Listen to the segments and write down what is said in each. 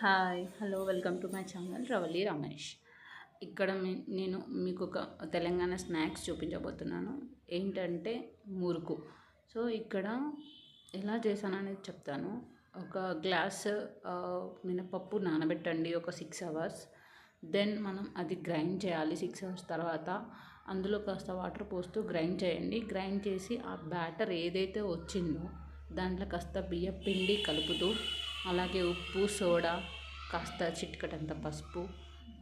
Hi hello welcome to my channel Ravali Ramesh. ఇక్కడ నేను మీకు ఒక తెలంగాణ స్నాక్స్ చూపించబోతున్నాను. ఏంటంటే మురుకు. సో ఇక్కడ ఎలా చేశాననేది చెప్తాను. ఒక గ్లాస్ మినపప్పు నానబెట్టండి ఒక సిక్స్ అవర్స్ దెన్ మనం అది గ్రైండ్ చేయాలి సిక్స్ అవర్స్ తర్వాత. అందులో కాస్త వాటర్ పోస్తూ గ్రైండ్ చేయండి. గ్రైండ్ చేసి ఆ బ్యాటర్ ఏదైతే వచ్చిందో దాంట్లో కాస్త బియ్యం పిండి కలుపుతూ అలాగే ఉప్పు సోడా కాస్త చిటికటంత పసుపు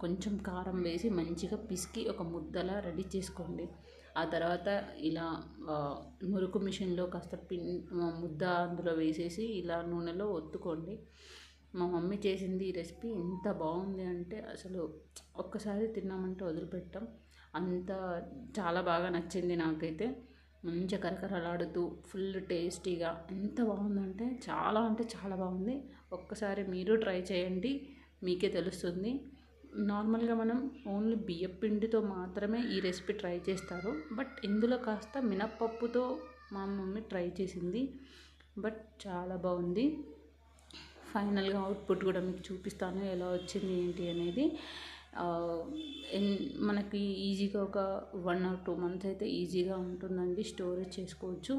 కొంచెం కారం వేసి మంచిగా పిసికి ఒక ముద్దలా రెడీ చేసుకోండి. ఆ తర్వాత ఇలా మురుకు మిషన్లో కాస్త పిన్ ముద్ద అందులో వేసేసి ఇలా నూనెలో ఒత్తుకోండి. మా మమ్మీ చేసింది ఈ రెసిపీ ఎంత బాగుంది అంటే అసలు ఒక్కసారి తిన్నామంటే వదిలిపెట్టాం. అంత చాలా బాగా నచ్చింది నాకైతే. మంచిగా కరకరలాడుతూ ఫుల్ టేస్టీగా. ఎంత బాగుందంటే చాలా అంటే చాలా బాగుంది. ఒక్కసారి మీరు ట్రై చేయండి మీకే తెలుస్తుంది. నార్మల్గా మనం ఓన్లీ బియ్యం పిండితో మాత్రమే ఈ రెసిపీ ట్రై చేస్తారు. బట్ ఇందులో కాస్త మినప్పప్పుతో మా మమ్మీ ట్రై చేసింది. బట్ చాలా బాగుంది. ఫైనల్గా అవుట్పుట్ కూడా మీకు చూపిస్తాను ఎలా వచ్చింది ఏంటి అనేది. మనకి ఈజీగా ఒక వన్ ఆర్ టూ మంత్స్ అయితే ఈజీగా ఉంటుందండి స్టోరేజ్ చేసుకోవచ్చు.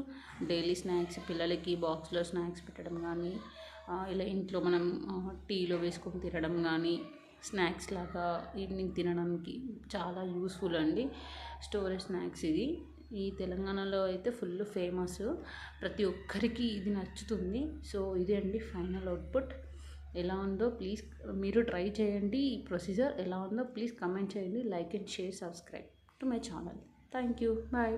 డైలీ స్నాక్స్ పిల్లలకి బాక్స్లో స్నాక్స్ పెట్టడం కానీ ఇలా ఇంట్లో మనం టీలో వేసుకొని తినడం కానీ స్నాక్స్ లాగా ఈవినింగ్ తినడానికి చాలా యూస్ఫుల్ అండి స్టోరేజ్ స్నాక్స్ ఇది. ఈ తెలంగాణలో అయితే ఫుల్ ఫేమస్. ప్రతి ఒక్కరికి ఇది నచ్చుతుంది. సో ఇదే అండి ఫైనల్ అవుట్పుట్. ఎలా ఉందో ప్లీజ్ మీరు ట్రై చేయండి. ఈ ప్రొసీజర్ ఎలా ఉందో ప్లీజ్ కమెంట్ చేయండి. Like and share subscribe to my channel thank you bye